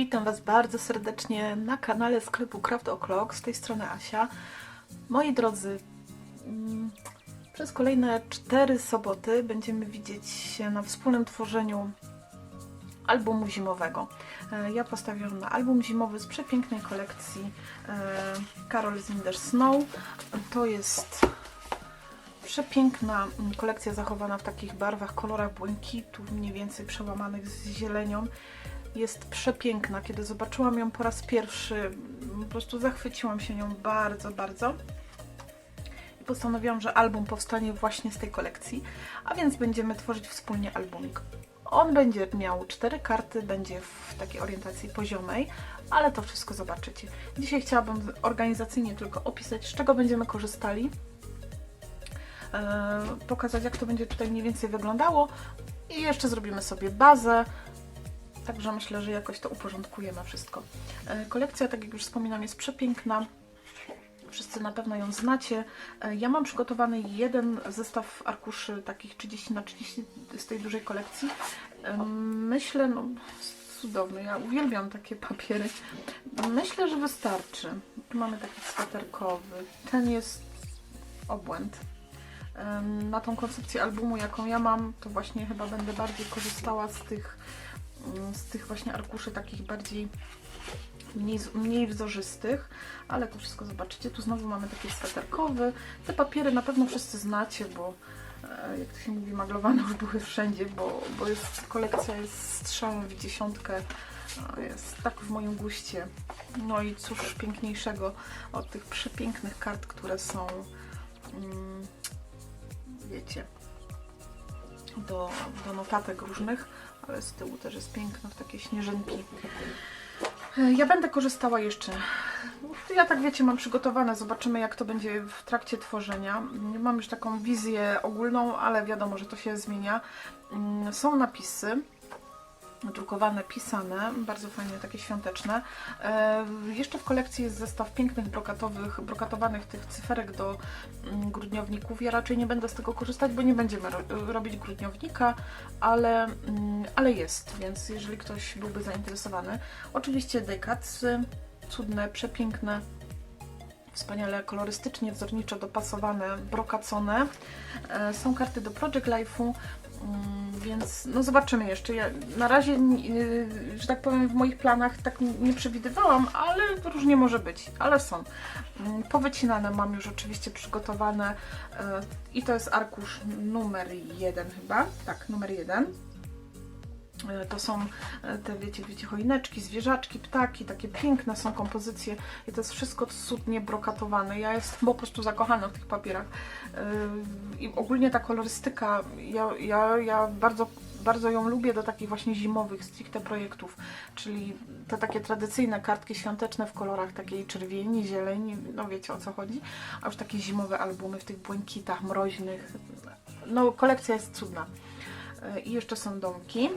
Witam Was bardzo serdecznie na kanale sklepu Craft O'Clock. Z tej strony Asia. Moi drodzy, mm, przez kolejne cztery soboty będziemy widzieć się na wspólnym tworzeniu albumu zimowego. E, Ja postawiłam na album zimowy z przepięknej kolekcji e, Carol Zinder Snow. To jest przepiękna mm, kolekcja zachowana w takich barwach, kolorach błękitu, mniej więcej przełamanych z zielenią. Jest przepiękna. Kiedy zobaczyłam ją po raz pierwszy, po prostu zachwyciłam się nią bardzo, bardzo. I postanowiłam, że album powstanie właśnie z tej kolekcji, a więc będziemy tworzyć wspólnie albumik. On będzie miał cztery karty, będzie w takiej orientacji poziomej, ale to wszystko zobaczycie. Dzisiaj chciałabym organizacyjnie tylko opisać, z czego będziemy korzystali, e, pokazać jak to będzie tutaj mniej więcej wyglądało i jeszcze zrobimy sobie bazę, Także myślę, że jakoś to uporządkujemy wszystko. E, Kolekcja, tak jak już wspominam, jest przepiękna. Wszyscy na pewno ją znacie. E, Ja mam przygotowany jeden zestaw arkuszy takich 30 na 30 z tej dużej kolekcji. E, Myślę, no cudowny, ja uwielbiam takie papiery. Myślę, że wystarczy. Tu mamy taki sweterkowy. Ten jest obłęd. Na tą koncepcję albumu, jaką ja mam, to właśnie chyba będę bardziej korzystała z tych z tych właśnie arkuszy takich bardziej mniej, mniej wzorzystych, ale to wszystko zobaczycie. Tu znowu mamy taki sweterkowy. Te papiery na pewno wszyscy znacie, bo e, jak to się mówi, maglowane już były wszędzie, bo, bo jest, kolekcja jest strzałem w dziesiątkę. Jest tak w moim guście. No i cóż piękniejszego od tych przepięknych kart, które są, mm, wiecie, do, do notatek różnych, ale z tyłu też jest piękno w takie śnieżynki. E, Ja będę korzystała jeszcze. Ja tak wiecie, mam przygotowane, zobaczymy jak to będzie w trakcie tworzenia. Mam już taką wizję ogólną, ale wiadomo, że to się zmienia. Mm, Są napisy drukowane, pisane, bardzo fajnie, takie świąteczne. E, jeszcze w kolekcji jest zestaw pięknych brokatowych, brokatowanych tych cyferek do mm, grudniowników. Ja raczej nie będę z tego korzystać, bo nie będziemy ro robić grudniownika, ale, mm, ale jest, więc jeżeli ktoś byłby zainteresowany. Oczywiście dejkacy, cudne, przepiękne, wspaniale kolorystycznie, wzorniczo dopasowane, brokacone. E, Są karty do Project Life'u, więc no zobaczymy jeszcze. Ja na razie, yy, że tak powiem, w moich planach tak nie przewidywałam, ale różnie może być, ale są. Mm, Powycinane mam już oczywiście przygotowane e, i to jest arkusz numer jeden chyba, tak, numer jeden. E, To są e, te, wiecie, wiecie, choineczki, zwierzaczki, ptaki, takie piękne są kompozycje i to jest wszystko cudnie brokatowane. Ja jestem po prostu zakochana w tych papierach. Yy, I ogólnie ta kolorystyka, ja, ja, ja bardzo, bardzo ją lubię do takich właśnie zimowych, stricte projektów, czyli te takie tradycyjne kartki świąteczne w kolorach takiej czerwieni, zieleni, no wiecie o co chodzi, a już takie zimowe albumy w tych błękitach mroźnych. No kolekcja jest cudna. I jeszcze są domki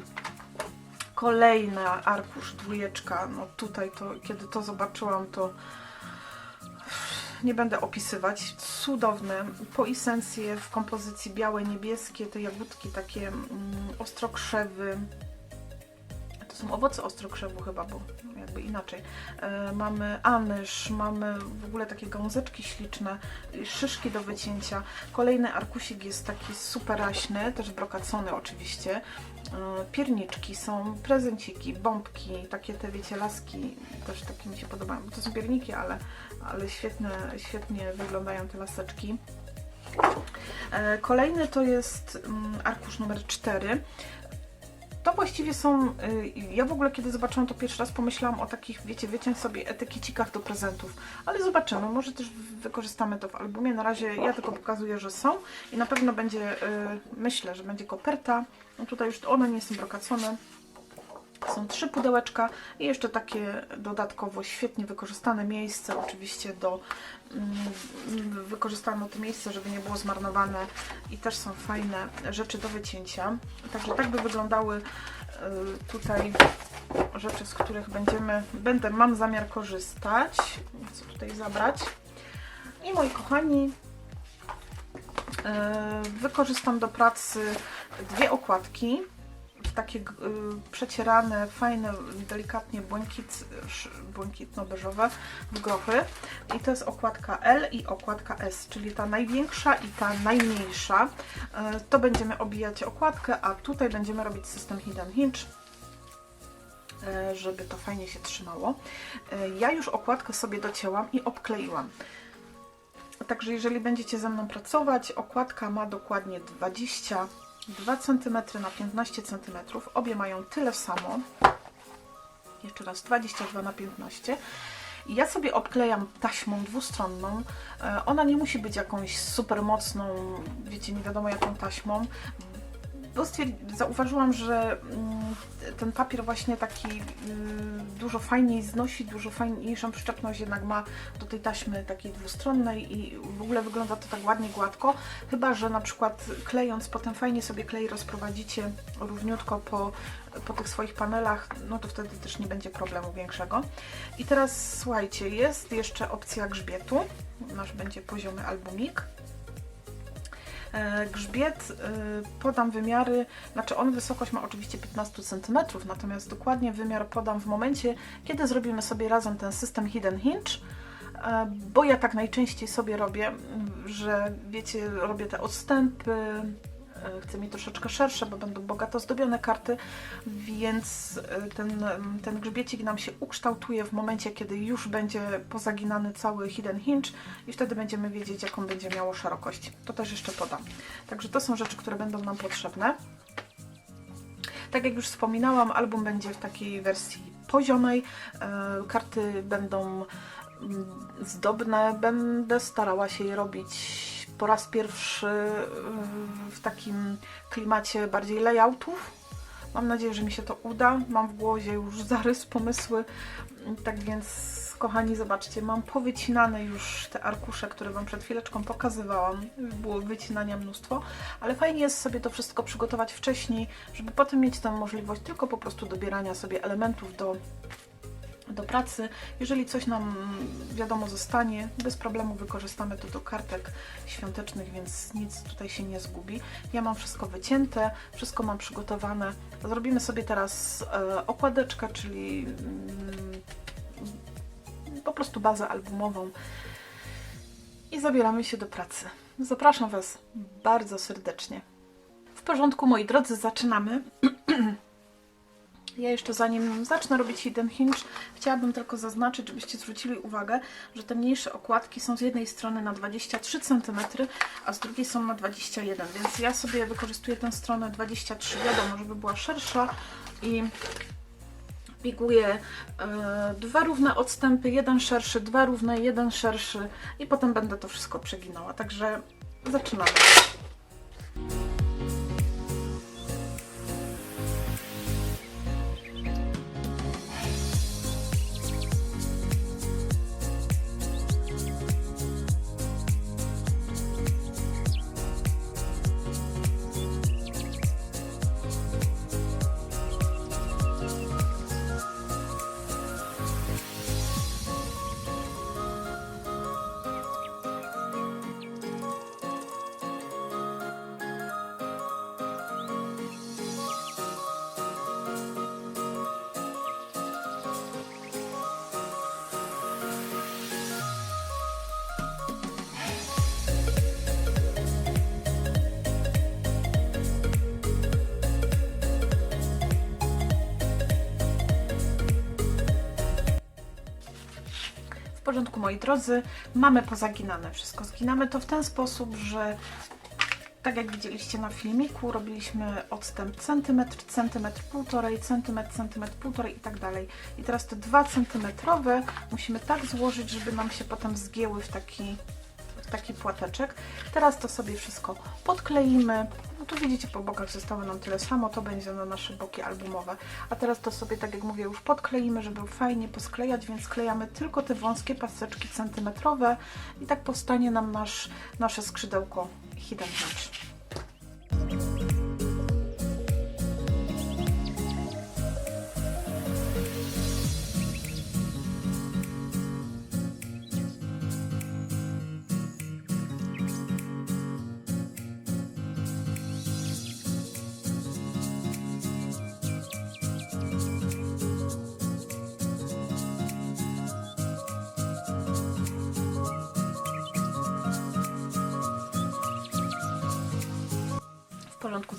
kolejna arkusz dwójeczka, no tutaj to, kiedy to zobaczyłam, to nie będę opisywać. Cudowne, po esencje w kompozycji białe, niebieskie, te jagódki takie mm, ostrokrzewy. Są owoce ostrokrzewu chyba, bo jakby inaczej. E, mamy anyż, mamy w ogóle takie gązeczki śliczne, szyszki do wycięcia. Kolejny arkusik jest taki superaśny, też brokacony oczywiście. E, Pierniczki są, prezenciki, bombki, takie te wiecie, laski, też takie mi się podobają. To są pierniki, ale, ale świetne, świetnie wyglądają te laseczki. E, Kolejny to jest mm, arkusz numer 4. To właściwie są. y, Ja w ogóle, kiedy zobaczyłam to pierwszy raz, pomyślałam o takich, wiecie, wyciąć sobie etykiecikach do prezentów. Ale zobaczymy, może też wykorzystamy to w albumie. Na razie ja tylko pokazuję, że są i na pewno będzie, y, myślę, że będzie koperta. No tutaj już one nie są brokacone. Są trzy pudełeczka i jeszcze takie dodatkowo świetnie wykorzystane miejsce, oczywiście do mm, wykorzystano to miejsce, żeby nie było zmarnowane i też są fajne rzeczy do wycięcia. Także tak by wyglądały y, tutaj rzeczy, z których będziemy, będę, mam zamiar korzystać. Co tutaj zabrać? I moi kochani, y, wykorzystam do pracy dwie okładki takie y, przecierane, fajne, delikatnie błękit, błękitno-beżowe w grochy. I to jest okładka L i okładka S, czyli ta największa i ta najmniejsza. Y, to będziemy obijać okładkę, a tutaj będziemy robić system Hidden Hinge y, żeby to fajnie się trzymało. Y, Ja już okładkę sobie docięłam i obkleiłam. Także jeżeli będziecie ze mną pracować, okładka ma dokładnie 22 cm na 15 cm. Obie mają tyle samo. Jeszcze raz 22 na 15. I ja sobie obklejam taśmą dwustronną. E, Ona nie musi być jakąś super mocną, wiecie, nie wiadomo jaką taśmą, zauważyłam, że mm, ten papier właśnie taki mm, dużo fajniej znosi, dużo fajniejszą przyczepność jednak ma do tej taśmy takiej dwustronnej i w ogóle wygląda to tak ładnie, gładko. Chyba, że na przykład klejąc, potem fajnie sobie klej rozprowadzicie równiutko po, po tych swoich panelach, no to wtedy też nie będzie problemu większego. I teraz słuchajcie, jest jeszcze opcja grzbietu. Nasz będzie poziomy albumik. E, Grzbiet y, podam wymiary, znaczy on wysokość ma oczywiście 15 cm, natomiast dokładnie wymiar podam w momencie, kiedy zrobimy sobie razem ten system Hidden Hinge, e, bo ja tak najczęściej sobie robię, że wiecie, robię te odstępy, e, chcę mieć troszeczkę szersze, bo będą bogato zdobione karty, więc e, ten, ten grzbiecik nam się ukształtuje w momencie, kiedy już będzie pozaginany cały Hidden Hinge i wtedy będziemy wiedzieć, jaką będzie miało szerokość. To też jeszcze podam. Także to są rzeczy, które będą nam potrzebne. Tak jak już wspominałam, album będzie w takiej wersji poziomej. E, Karty będą mm, zdobne. Będę starała się je robić po raz pierwszy y, w takim klimacie bardziej layoutów. Mam nadzieję, że mi się to uda. Mam w głowie już zarys, pomysły. Tak więc, kochani, zobaczcie, mam powycinane już te arkusze, które Wam przed chwileczką pokazywałam. Było wycinania mnóstwo, ale fajnie jest sobie to wszystko przygotować wcześniej, żeby potem mieć tę możliwość tylko po prostu dobierania sobie elementów do do pracy. Jeżeli coś nam wiadomo zostanie, bez problemu wykorzystamy to do kartek świątecznych, więc nic tutaj się nie zgubi. Ja mam wszystko wycięte, wszystko mam przygotowane. Zrobimy sobie teraz e, okładeczkę, czyli mm, po prostu bazę albumową i zabieramy się do pracy. Zapraszam Was bardzo serdecznie. W porządku, moi drodzy, zaczynamy. Ja jeszcze zanim zacznę robić Hidden Hinge, chciałabym tylko zaznaczyć, żebyście zwrócili uwagę, że te mniejsze okładki są z jednej strony na 23 cm, a z drugiej są na 21, więc ja sobie wykorzystuję tę stronę 23, wiadomo, żeby była szersza i piguję e, dwa równe odstępy, jeden szerszy, dwa równe, jeden szerszy i potem będę to wszystko przeginała, także zaczynamy. Porządku, moi drodzy, mamy pozaginane wszystko. Zginamy to w ten sposób, że tak jak widzieliście na filmiku, robiliśmy odstęp centymetr, centymetr, półtorej, centymetr, centymetr, półtorej i tak dalej. I teraz te dwa centymetrowe musimy tak złożyć, żeby nam się potem zgięły w taki, w taki płateczek. Teraz to sobie wszystko podkleimy. Tu widzicie, po bokach zostało nam tyle samo, to będzie na nasze boki albumowe. A teraz to sobie, tak jak mówię, już podkleimy, żeby fajnie posklejać, więc klejamy tylko te wąskie paseczki centymetrowe i tak powstanie nam nasz, nasze skrzydełko Hidden Hinge.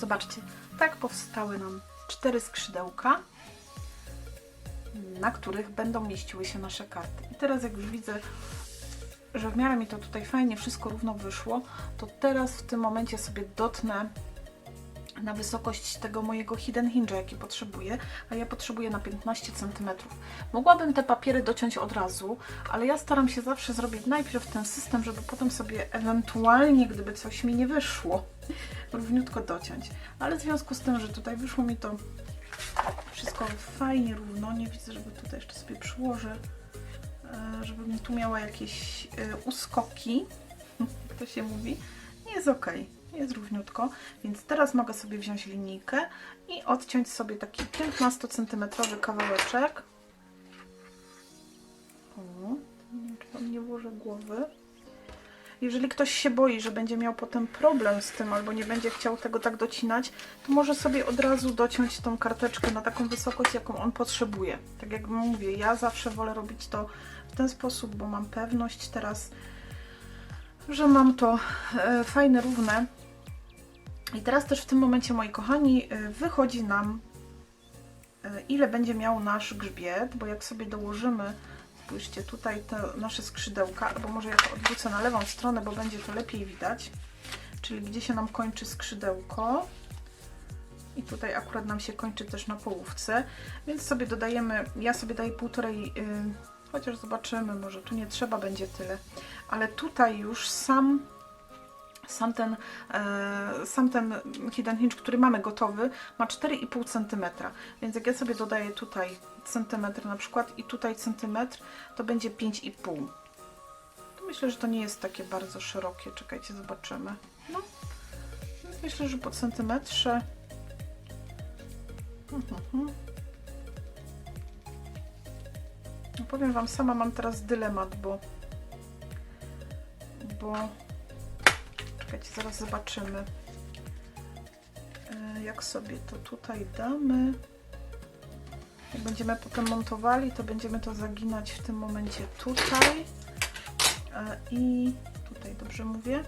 Zobaczcie, tak powstały nam cztery skrzydełka, na których będą mieściły się nasze karty. I teraz jak już widzę, że w miarę mi to tutaj fajnie wszystko równo wyszło, to teraz w tym momencie sobie dotnę na wysokość tego mojego hidden hinge'a, jaki potrzebuję, a ja potrzebuję na 15 cm. Mogłabym te papiery dociąć od razu, ale ja staram się zawsze zrobić najpierw ten system, żeby potem sobie ewentualnie, gdyby coś mi nie wyszło, równiutko dociąć. Ale w związku z tym, że tutaj wyszło mi to wszystko fajnie równo, nie widzę, żeby tutaj jeszcze sobie przyłożę, e, żebym tu miała jakieś e, uskoki, jak to się mówi, jest ok, jest równiutko, więc teraz mogę sobie wziąć linijkę i odciąć sobie taki 15 cm kawałeczek. O, nie nie włożę głowy. Jeżeli ktoś się boi, że będzie miał potem problem z tym, albo nie będzie chciał tego tak docinać, to może sobie od razu dociąć tą karteczkę na taką wysokość, jaką on potrzebuje. Tak jak mówię, ja zawsze wolę robić to w ten sposób, bo mam pewność teraz, że mam to e, fajne, równe. I teraz też w tym momencie, moi kochani, e, wychodzi nam e, ile będzie miał nasz grzbiet, bo jak sobie dołożymy, spójrzcie, tutaj te nasze skrzydełka, albo może ja to odwrócę na lewą stronę, bo będzie to lepiej widać, czyli gdzie się nam kończy skrzydełko. I tutaj akurat nam się kończy też na połówce, więc sobie dodajemy, ja sobie daję półtorej, yy, chociaż zobaczymy, może tu nie trzeba będzie tyle, ale tutaj już sam sam ten, e, sam ten hidden hinge, który mamy gotowy, ma 4,5 cm. Więc jak ja sobie dodaję tutaj centymetr na przykład i tutaj centymetr, to będzie 5,5. To myślę, że to nie jest takie bardzo szerokie. Czekajcie, zobaczymy. No, myślę, że po centymetrze. Mhm. No powiem Wam, sama mam teraz dylemat, bo bo Czekajcie, zaraz zobaczymy. E, Jak sobie to tutaj damy. Jak będziemy potem montowali, to będziemy to zaginać w tym momencie tutaj. E, I tutaj, dobrze mówię?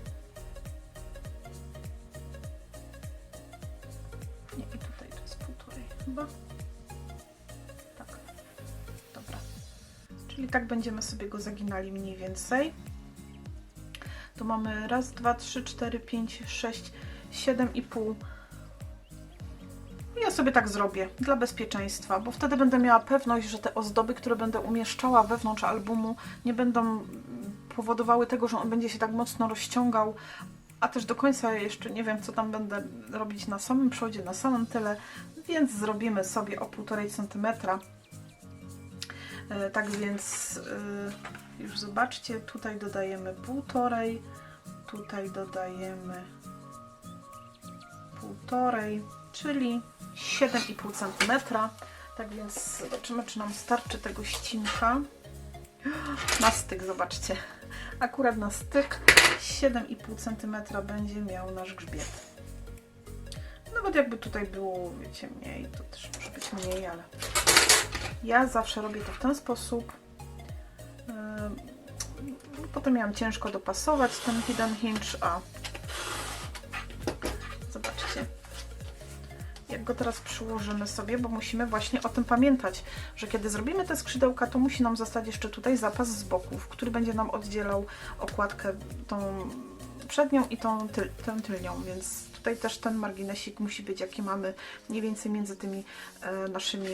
Nie, i tutaj to jest półtorej chyba. Tak. Dobra. Czyli tak będziemy sobie go zaginali mniej więcej. Mamy raz, dwa, trzy, cztery, pięć, sześć, siedem i pół. Ja sobie tak zrobię dla bezpieczeństwa, bo wtedy będę miała pewność, że te ozdoby, które będę umieszczała wewnątrz albumu, nie będą powodowały tego, że on będzie się tak mocno rozciągał, a też do końca jeszcze nie wiem, co tam będę robić na samym przodzie, na samym tyle, więc zrobimy sobie o 1,5 cm. E, Tak więc e, już zobaczcie, tutaj dodajemy półtorej, tutaj dodajemy półtorej, czyli 7,5 cm. Tak więc zobaczymy, czy nam starczy tego ścinka. Na styk, zobaczcie. Akurat na styk 7,5 cm będzie miał nasz grzbiet. Nawet jakby tutaj było, wiecie, mniej, to też może być mniej, ale ja zawsze robię to w ten sposób. Potem miałam ciężko dopasować ten hidden hinge, a zobaczcie, jak go teraz przyłożymy sobie, bo musimy właśnie o tym pamiętać, że kiedy zrobimy te skrzydełka, to musi nam zostać jeszcze tutaj zapas z boków, który będzie nam oddzielał okładkę tą przednią i tą, tyl, tą tylnią, więc tutaj też ten marginesik musi być, jaki mamy mniej więcej między tymi e, naszymi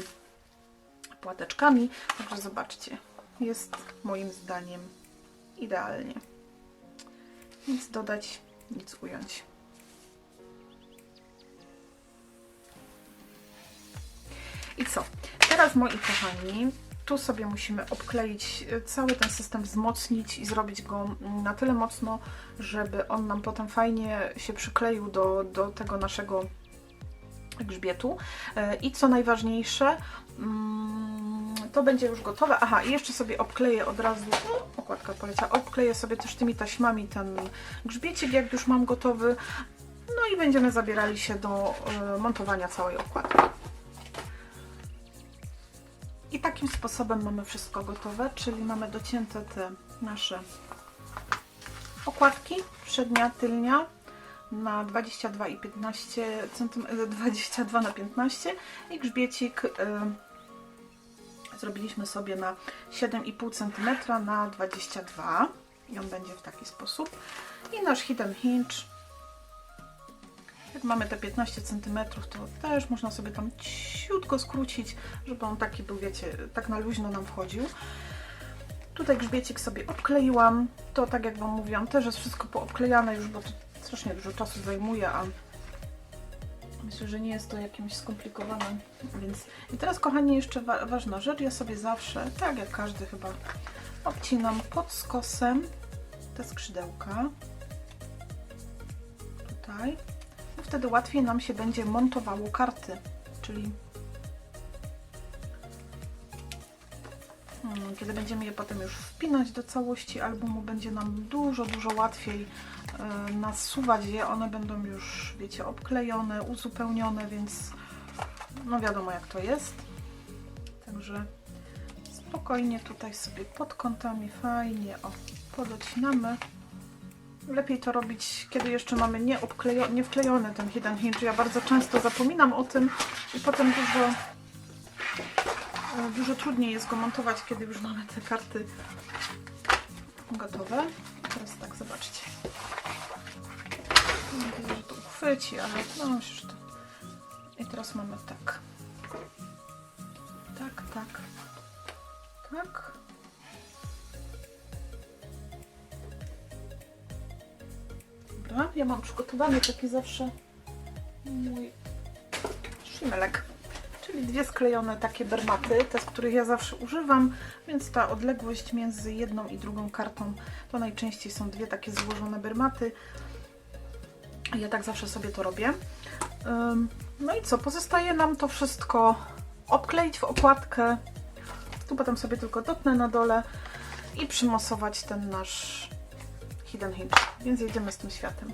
płateczkami. Także zobaczcie, jest moim zdaniem idealnie. Nic dodać, nic ująć. I co? Teraz moi kochani, tu sobie musimy obkleić e, cały ten system, wzmocnić i zrobić go mm, na tyle mocno, żeby on nam potem fajnie się przykleił do, do tego naszego grzbietu. E, I co najważniejsze, mm, to będzie już gotowe. Aha, i jeszcze sobie obkleję od razu, okładka poleciała, obkleję sobie też tymi taśmami ten grzbiecik, jak już mam gotowy. No i będziemy zabierali się do e, montowania całej okładki. I takim sposobem mamy wszystko gotowe, czyli mamy docięte te nasze okładki, przednia, tylnia. na 22 i 15 cm, 22 na 15 i grzbiecik y, zrobiliśmy sobie na 7,5 cm na 22 i on będzie w taki sposób. I nasz hidden hinge jak mamy te 15 cm, to też można sobie tam ciutko skrócić, żeby on taki był, wiecie, tak na luźno nam wchodził. Tutaj grzbiecik sobie obkleiłam. To tak jak Wam mówiłam, też jest wszystko poobklejane już, bo to strasznie dużo czasu zajmuje, a myślę, że nie jest to jakimś skomplikowanym, więc... I teraz, kochani, jeszcze wa ważna rzecz. Ja sobie zawsze, tak jak każdy chyba, obcinam pod skosem te skrzydełka. Tutaj. Wtedy łatwiej nam się będzie montowało karty, czyli Kiedy będziemy je potem już wpinać do całości albumu, będzie nam dużo, dużo łatwiej y, nasuwać je. One będą już, wiecie, obklejone, uzupełnione, więc no wiadomo jak to jest. Także spokojnie tutaj sobie pod kątami fajnie o, podocinamy. Lepiej to robić, kiedy jeszcze mamy nie, nie wklejony ten hidden hinge. Ja bardzo często zapominam o tym i potem dużo E, Dużo trudniej jest go montować, kiedy już mamy te karty gotowe. Teraz tak, zobaczcie. Mam nadzieję, że to uchwyci, ale no że to... I teraz mamy tak. Tak, tak. Tak. Dobra, ja mam przygotowany taki zawsze mój szmelek czyli dwie sklejone takie bermaty, te z których ja zawsze używam, więc ta odległość między jedną i drugą kartą to najczęściej są dwie takie złożone bermaty. Ja tak zawsze sobie to robię. No i co, pozostaje nam to wszystko obkleić w okładkę. Tu potem sobie tylko dotnę na dole i przymosować ten nasz hidden hinge. Więc jedziemy z tym światem.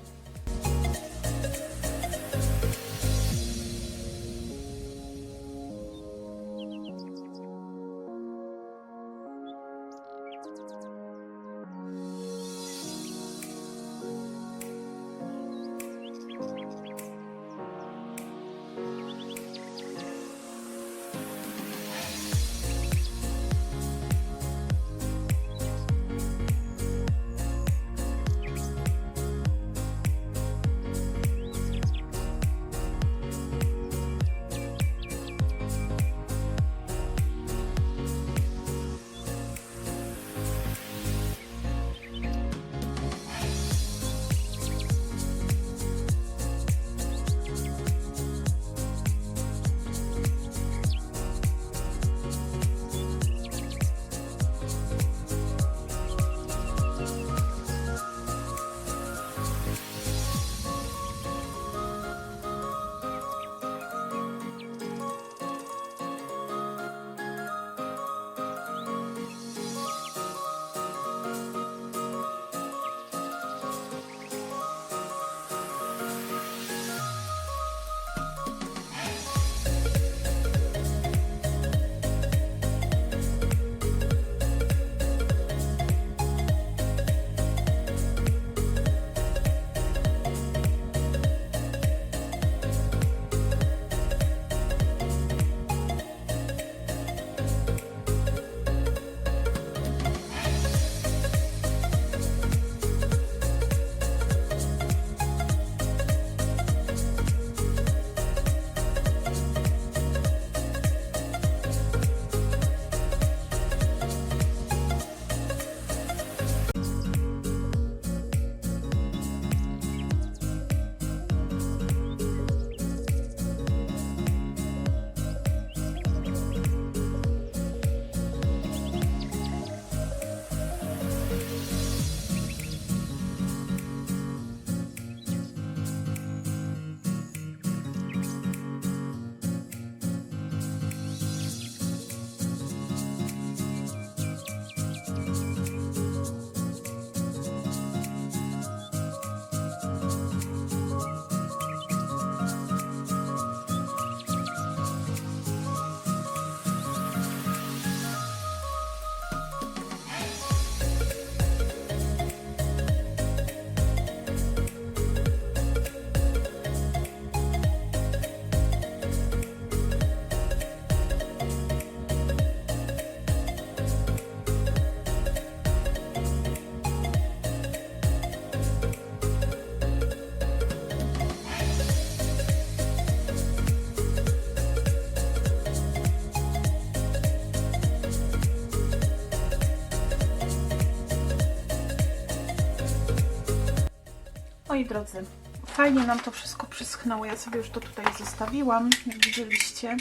Drodzy, fajnie nam to wszystko przyschnęło. Ja sobie już to tutaj zostawiłam, jak widzieliście.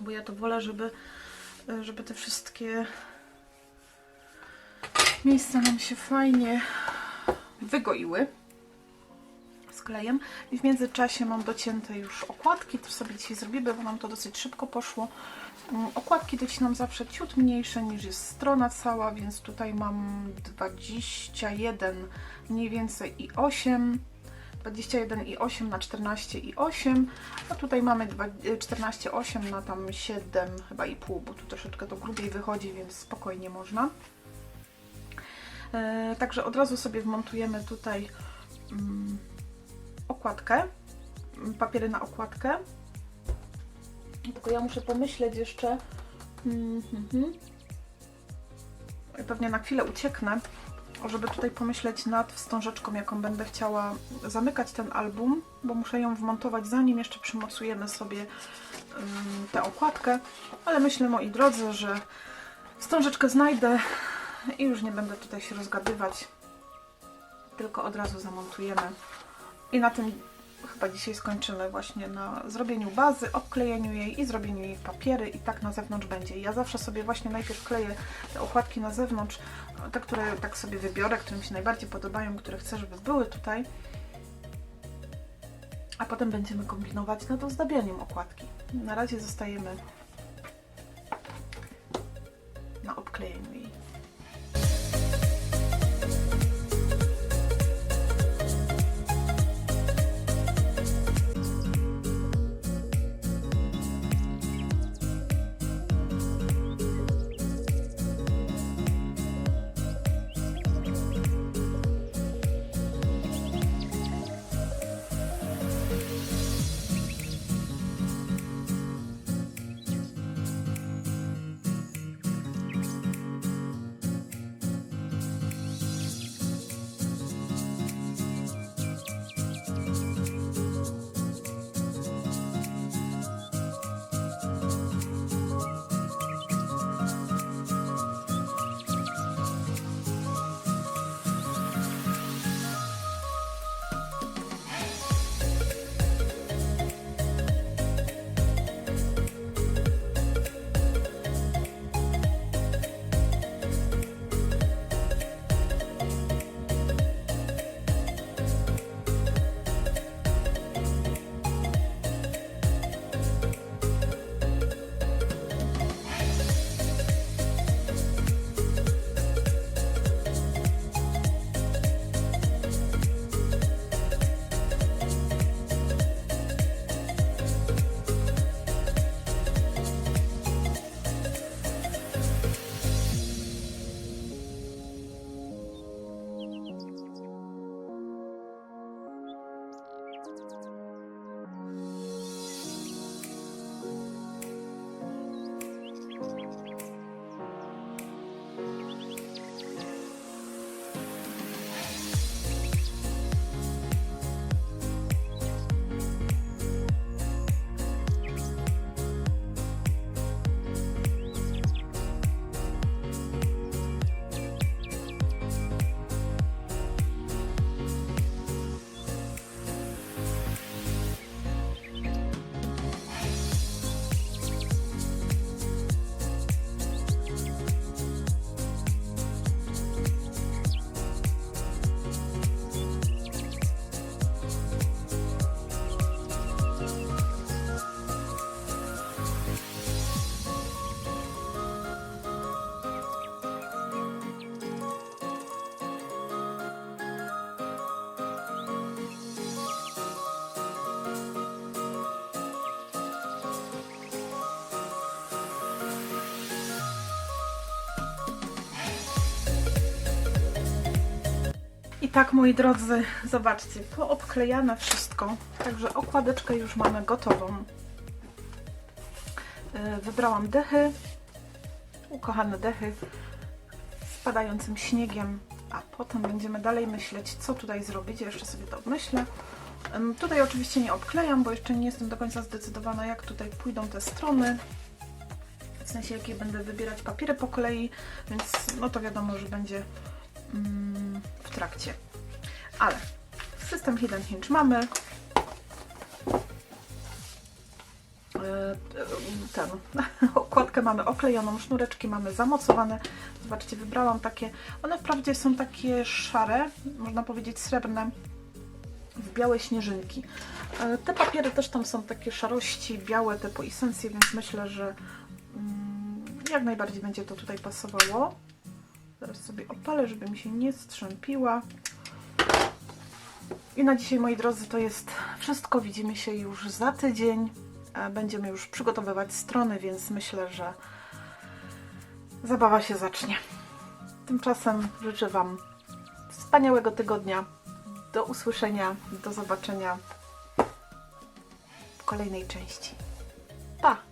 Bo ja to wolę, żeby, żeby te wszystkie miejsca nam się fajnie wygoiły klejem. I w międzyczasie mam docięte już okładki, to sobie dzisiaj zrobimy, bo nam to dosyć szybko poszło. Mm, Okładki docinam zawsze ciut mniejsze niż jest strona cała, więc tutaj mam 21 mniej więcej i 8. 21 i 8 na 14 i 8, a tutaj mamy dwa- y, 14,8 na tam 7 chyba i pół, bo tu troszeczkę to grubiej wychodzi, więc spokojnie można. E, Także od razu sobie wmontujemy tutaj mm, okładkę, mm, papiery na okładkę. Tylko ja muszę pomyśleć jeszcze. Mm, mhm. Pewnie na chwilę ucieknę, żeby tutaj pomyśleć nad wstążeczką, jaką będę chciała zamykać ten album, bo muszę ją wmontować zanim jeszcze przymocujemy sobie tę okładkę. Ale myślę, moi drodzy, że wstążeczkę znajdę i już nie będę tutaj się rozgadywać, tylko od razu zamontujemy. I na tym chyba dzisiaj skończymy właśnie na zrobieniu bazy, obklejeniu jej i zrobieniu jej papiery i tak na zewnątrz będzie. Ja zawsze sobie właśnie najpierw kleję te okładki na zewnątrz, te, które tak sobie wybiorę, które mi się najbardziej podobają, które chcę, żeby były tutaj. A potem będziemy kombinować nad ozdabianiem okładki. Na razie zostajemy na obklejeniu jej. Tak, moi drodzy, zobaczcie, poobklejane wszystko. Także okładeczkę już mamy gotową. Yy, Wybrałam dechy, ukochane dechy z padającym śniegiem, a potem będziemy dalej myśleć, co tutaj zrobić. Ja jeszcze sobie to obmyślę. Tutaj oczywiście nie obklejam, bo jeszcze nie jestem do końca zdecydowana, jak tutaj pójdą te strony. W sensie, jakie będę wybierać papiery po kolei, więc no to wiadomo, że będzie mm, w trakcie. Ale System Hidden Hinge mamy. E, Ten, okładkę mamy oklejoną, sznureczki mamy zamocowane. Zobaczcie, wybrałam takie, one wprawdzie są takie szare, można powiedzieć srebrne, w białe śnieżynki. E, Te papiery też tam są takie szarości, białe typu esencje, więc myślę, że mm, jak najbardziej będzie to tutaj pasowało. Zaraz sobie opalę, żeby mi się nie strzępiła. I na dzisiaj, moi drodzy, to jest wszystko. Widzimy się już za tydzień. E, Będziemy już przygotowywać strony, więc myślę, że zabawa się zacznie. Tymczasem życzę Wam wspaniałego tygodnia. Do usłyszenia, do zobaczenia w kolejnej części. Pa!